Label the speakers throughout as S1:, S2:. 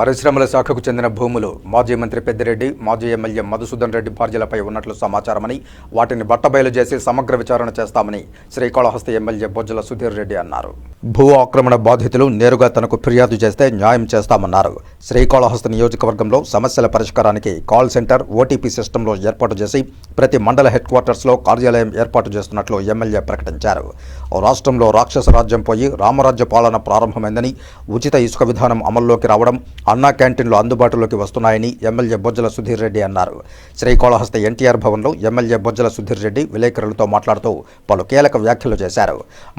S1: పరిశ్రమల శాఖకు చెందిన భూములు మాజీ మంత్రి పెద్దిరెడ్డి మాజీ ఎమ్మెల్యే మధుసూదన్ రెడ్డి భార్యలపై ఉన్నట్లు సమాచారమని వాటిని బట్టబయలు చేసి సమగ్ర విచారణ చేస్తామని శ్రీకాళహస్తి ఎమ్మెల్యే బొజ్జల సుధీర్ రెడ్డి అన్నారు. భూ ఆక్రమణ బాధితులు నేరుగా తనకు ఫిర్యాదు చేస్తే న్యాయం చేస్తామన్నారు. శ్రీకాళహస్తి నియోజకవర్గంలో సమస్యల పరిష్కారానికి కాల్ సెంటర్ ఓటీపీ సిస్టంలో ఏర్పాటు చేసి ప్రతి మండల హెడ్ క్వార్టర్స్లో కార్యాలయం ఏర్పాటు చేస్తున్నట్లు ఎమ్మెల్యే ప్రకటించారు. రాష్ట్రంలో రాక్షస రాజ్యం పోయి రామరాజ్య పాలన ప్రారంభమైందని ఉచిత ఇసుక విధానం అమల్లోకి రావడం అన్నా క్యాంటీన్లు అందుబాటులోకి వస్తున్నాయని ఎమ్మెల్యే బొజ్జల సుధీర్ రెడ్డి అన్నారు. శ్రీకాళహస్తి ఎన్టీఆర్ భవన్లో ఎమ్మెల్యే బొజ్జల సుధీర్ రెడ్డి విలేకరులతో మాట్లాడుతూ పలు కీలక వ్యాఖ్యలు చేశారు.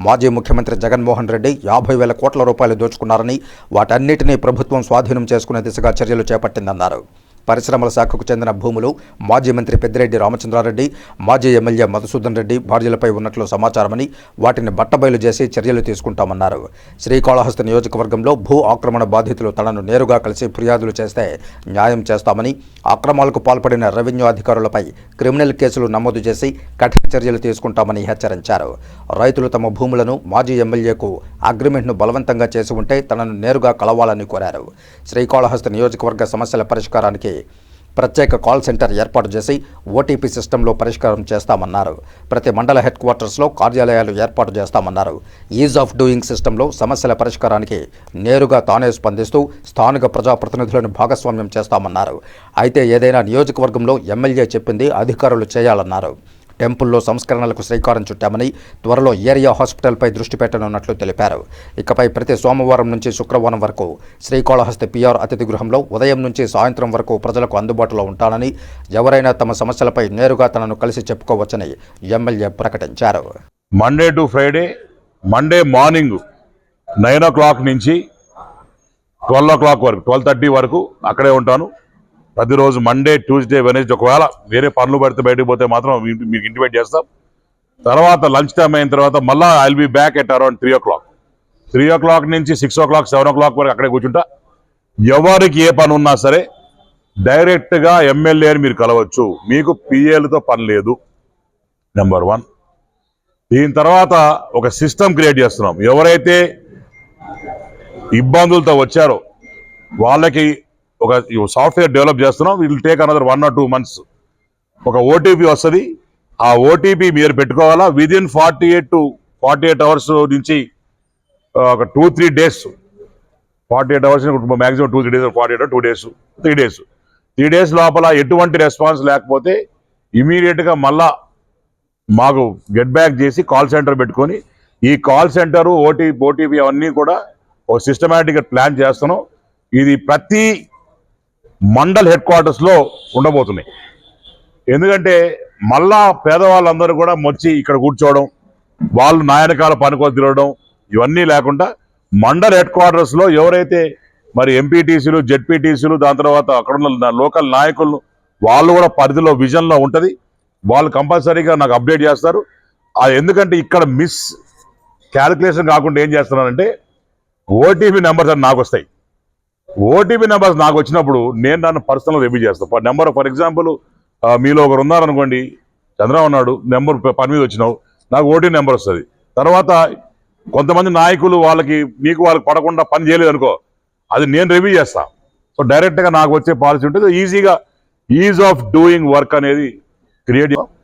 S1: మాజీ ముఖ్యమంత్రి జగన్మోహన్ రెడ్డి యాభై వేల కోట్ల రూపాయలు దోచుకున్నారని వాటన్నిటినీ ప్రభుత్వం స్వాధీనం చేసుకునే దిశగా చర్యలు చేపట్టిందన్నారు. పరిశ్రమల శాఖకు చెందిన భూములు మాజీ మంత్రి పెద్దిరెడ్డి రామచంద్రారెడ్డి మాజీ ఎమ్మెల్యే మధుసూదన్ రెడ్డి భార్యలపై ఉన్నట్లు సమాచారమని వాటిని బట్టబయలు చేసి చర్యలు తీసుకుంటామన్నారు. శ్రీకాళహస్తి నియోజకవర్గంలో భూ ఆక్రమణ బాధితులు తనను నేరుగా కలిసి ఫిర్యాదులు చేస్తే న్యాయం చేస్తామని అక్రమాలకు పాల్పడిన రెవెన్యూ అధికారులపై క్రిమినల్ కేసులు నమోదు చేసి కఠిన చర్యలు తీసుకుంటామని హెచ్చరించారు. రైతులు తమ భూములను మాజీ ఎమ్మెల్యేకు అగ్రిమెంట్ను బలవంతంగా చేసి ఉంటే తనను నేరుగా కలవాలని కోరారు. శ్రీకాళహస్తి నియోజకవర్గ సమస్యల పరిష్కారానికి ప్రత్యేక కాల్ సెంటర్ ఏర్పాటు చేసి ఓటీపీ సిస్టంలో పరిష్కారం చేస్తామన్నారు. ప్రతి మండల హెడ్ క్వార్టర్స్లో కార్యాలయాలు ఏర్పాటు చేస్తామన్నారు. ఈజ్ ఆఫ్ డూయింగ్ సిస్టంలో సమస్యల పరిష్కారానికి నేరుగా తానే స్పందిస్తూ స్థానిక ప్రజాప్రతినిధులను భాగస్వామ్యం చేస్తామన్నారు. అయితే ఏదైనా నియోజకవర్గంలో ఎమ్మెల్యే చెప్పింది అధికారులు చేయాలన్నారు. టెంపుల్లో సంస్కరణలకు శ్రీకారం చుట్టామని త్వరలో ఏరియా హాస్పిటల్పై దృష్టి పెట్టనున్నట్లు తెలిపారు. ఇకపై ప్రతి సోమవారం నుంచి శుక్రవారం వరకు శ్రీకాళహస్తి పిఆర్ అతిథి గృహంలో ఉదయం నుంచి సాయంత్రం వరకు ప్రజలకు అందుబాటులో ఉంటానని ఎవరైనా తమ సమస్యలపై నేరుగా తనను కలిసి చెప్పుకోవచ్చని ఎమ్మెల్యే ప్రకటించారు.
S2: Monday to Friday Monday morning nine o'clock నుంచి ట్వెల్వ్ ఓ క్లాక్ వరకు ట్వెల్వ్ థర్టీ వరకు అక్కడే ఉంటాను. ప్రతిరోజు మండే ట్యూస్డే వెనస్డే ఒకవేళ వేరే పనులు పడితే బయటకు పోతే మాత్రం మీకు ఇంటిమేట్ చేస్తాం. తర్వాత లంచ్ టైం అయిన తర్వాత మళ్ళీ I'll be back at around three o'clock three o'clock నుంచి six o'clock seven o'clock వరకు అక్కడే కూర్చుంటా. ఎవరికి ఏ పని ఉన్నా సరే డైరెక్ట్గా ఎమ్మెల్యేని మీరు కలవచ్చు. మీకు పిఏలతో పని లేదు. నెంబర్ వన్ దీని తర్వాత ఒక సిస్టమ్ క్రియేట్ చేస్తున్నాం. ఎవరైతే ఇబ్బందులతో వచ్చారో వాళ్ళకి ఒక సాఫ్ట్వేర్ డెవలప్ చేస్తున్నాం. Will take another one or two months ఒక ఓటీపీ వస్తుంది. ఆ ఓటీపీ మీరు పెట్టుకోవాలా? Within forty eight to forty eight hours నుంచి ఒక two three days forty eight hours maximum two three days forty eight two days three days three days లోపల ఎటువంటి response లేకపోతే ఇమీడియట్గా మళ్ళా మాకు గెట్ బ్యాక్ చేసి కాల్ సెంటర్ పెట్టుకొని ఈ కాల్ సెంటర్ ఓటీ ఓటీపీ అవన్నీ కూడా ఒక సిస్టమేటిక్గా ప్లాన్ చేస్తున్నాం. ఇది ప్రతి మండల్ హెడ్ క్వార్టర్స్లో ఉండబోతున్నాయి. ఎందుకంటే మళ్ళా పేదవాళ్ళందరూ కూడా వచ్చి ఇక్కడ కూర్చోవడం వాళ్ళు నాయనకాల పనుకొని తిరగడం ఇవన్నీ లేకుండా మండల్ హెడ్ క్వార్టర్స్లో ఎవరైతే మరి ఎంపీటీసీలు జెడ్పీటీసీలు దాని తర్వాత అక్కడ ఉన్న లోకల్ నాయకులు వాళ్ళు కూడా పరిధిలో విజన్లో ఉంటుంది. వాళ్ళు కంపల్సరీగా నాకు అప్డేట్ చేస్తారు. అది ఎందుకంటే ఇక్కడ మిస్ క్యాలిక్యులేషన్ కాకుండా ఏం చేస్తున్నానంటే ఓటీపీ నెంబర్స్ అని నాకు వస్తాయి. ఓటీపీ నెంబర్స్ నాకు వచ్చినప్పుడు నేను దాన్ని పర్సనల్ రివ్యూ చేస్తాను నెంబర్ ఫర్ ఎగ్జాంపుల్ మీలో ఒకరు ఉన్నారనుకోండి చంద్రబాబు నాయుడు నెంబర్ పని మీద వచ్చినావు నాకు ఓటీపీ నెంబర్ వస్తుంది. తర్వాత కొంతమంది నాయకులు వాళ్ళకి మీకు వాళ్ళకి పడకుండా పని చేయలేదు అనుకో అది నేను రివ్యూ చేస్తాను సో డైరెక్ట్గా నాకు వచ్చే పాలసీ ఉంటుంది ఈజీగా ఈజ్ ఆఫ్ డూయింగ్ వర్క్ అనేది క్రియేట్